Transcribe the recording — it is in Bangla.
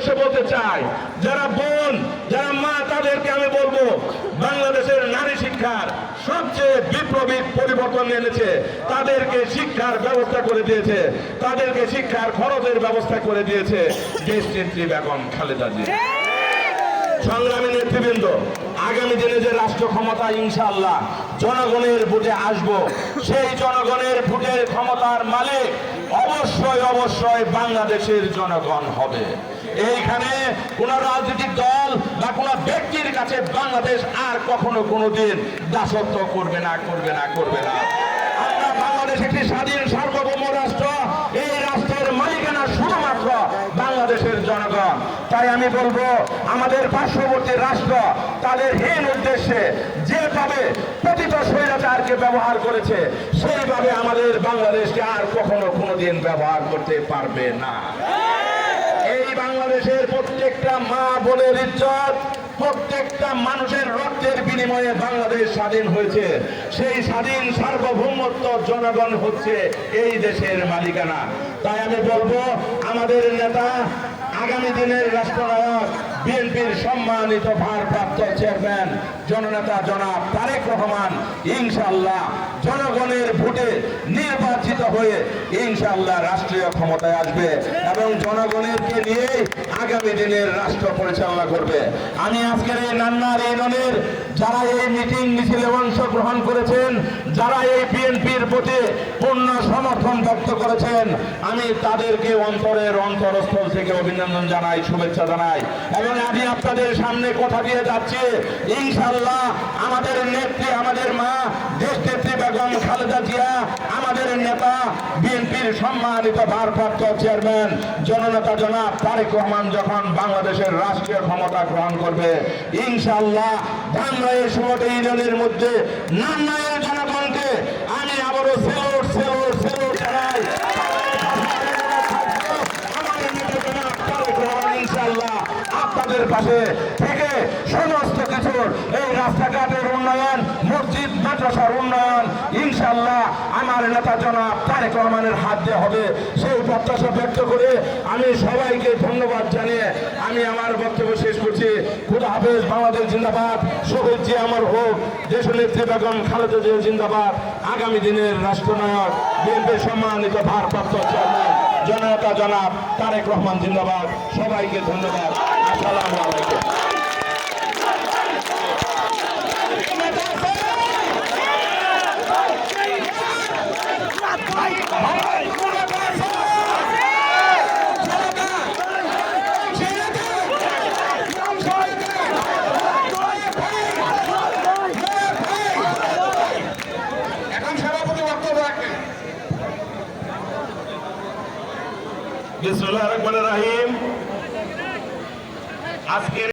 উদ্দেশ্যে বলতে চাই যারা বোন যারা মা তাদেরকে আমি বলব বাংলাদেশের নারী শিক্ষার সবচেয়ে বিপ্লবী পরিবর্তন এনেছে। তাদেরকে শিক্ষার ব্যবস্থা করে দিয়েছে। তাদেরকে শিক্ষার খরচের ব্যবস্থা করে দিয়েছে। দেশ নেত্রী বেগম খালেদা জিয়া। সংগ্রামী নেতৃবৃন্দ আগামী দিনে যে রাষ্ট্র ক্ষমতা ইনশাআল্লাহ জনগণের ভোটে আসব। সেই জনগণের ভোটের ক্ষমতার মালিক অবশ্যই অবশ্যই বাংলাদেশের জনগণ হবে। এইখানে কোন রাজনৈতিক দল বা কোন ব্যক্তির কাছে বাংলাদেশ আর কখনো কোনোদিন দাসত্ব করবে না করবে না করবে না। আমরা বাংলাদেশ একটি স্বাধীন সার্বভৌম রাষ্ট্র। এই রাষ্ট্রের মালিকানা শুধুমাত্র বাংলাদেশের জনগণ। তাই আমি বলব আমাদের পার্শ্ববর্তী রাষ্ট্র তাদের হীন উদ্দেশ্যে যেভাবে পতিত স্বৈরাচারকে ব্যবহার করেছে, সেইভাবে আমাদের বাংলাদেশকে আর কখনো কোনোদিন ব্যবহার করতে পারবে না। এই বাংলাদেশের প্রত্যেকটা মা বোনের ইজ্জত, প্রত্যেকটা মানুষের রক্তের বিনিময়ে বাংলাদেশ স্বাধীন হয়েছে। সেই স্বাধীন সার্বভৌমত্ব জনগণ হচ্ছে এই দেশের মালিকানা। তাই আমি বলব, আমাদের নেতা, আগামী দিনের রাষ্ট্রনায়ক বিএনপির সম্মানিত ভারপ্রাপ্ত চেয়ারম্যান, জননেতা জনাব তারেক রহমান ইনশাল্লাহ জনগণের ভোটে নির্বাচিত হয়ে ইনশাল্লাহ রাষ্ট্রীয় ক্ষমতায় আসবে এবং জনগণেরকে নিয়ে আগামী দিনের রাষ্ট্র পরিচালনা করবে। আমি আজকের এই নান্নার ইউনিয়নের যারা এই মিটিং মিছিলে অংশগ্রহণ করেছেন, যারা এই বিএনপির প্রতি পূর্ণ সমর্থন ব্যক্ত করেছেন, আমি তাদেরকে অন্তরের অন্তরস্থল থেকে অভিনন্দন জানাই, শুভেচ্ছা জানাই এবং আমি আপনাদের সামনে কথা দিয়ে যাচ্ছি। ইনশাল্লাহ আমাদের নেত্রী, আমাদের মা দেশ নেত্রী বেগম খালেদা জিয়া, আমাদের নেতা, বিএনপির সম্মানিত ভারপ্রাপ্ত চেয়ারম্যান, জননেতা জনাব তারেক রহমান যখন বাংলাদেশের রাষ্ট্রীয় ক্ষমতা গ্রহণ করবে ইনশাল্লাহ বাংলাদেশ মোট ইউনিয়নের মধ্যে নান্নায়ের জনগণকে আমি আবারও সেলোট সেলোট সেলোট জানাই আমাদের নেতা জনাব তারেক রহমান ইনশাল্লাহ আপনাদের পাশে থেকে সমস্ত কিছুর এই রাস্তাঘাটের উন্নয়ন, মসজিদ, মাদ্রাসার উন্নয়ন ইনশাল্লাহ আমার নেতা জনাব তারেক রহমানের হাত দিয়ে হবে। সেই প্রত্যাশা ব্যক্ত করে আমি সবাইকে ধন্যবাদ জানিয়ে আমি আমার বক্তব্য শেষ করছি। খুদা হাফেজ, বাংলাদেশ জিন্দাবাদ। শহীদ জি আমার হোক, দেশ নেত্রী বেগম খালেদা জিয়া জিন্দাবাদ। আগামী দিনের রাষ্ট্রনায়ক, বিএনপির সম্মানিত ভারপ্রাপ্ত চেয়ারম্যান জনতা জনাব তারেক রহমান জিন্দাবাদ। সবাইকে ধন্যবাদ। আসসালামু বিসমুল্লাহ রহমান রাহিম। আজকের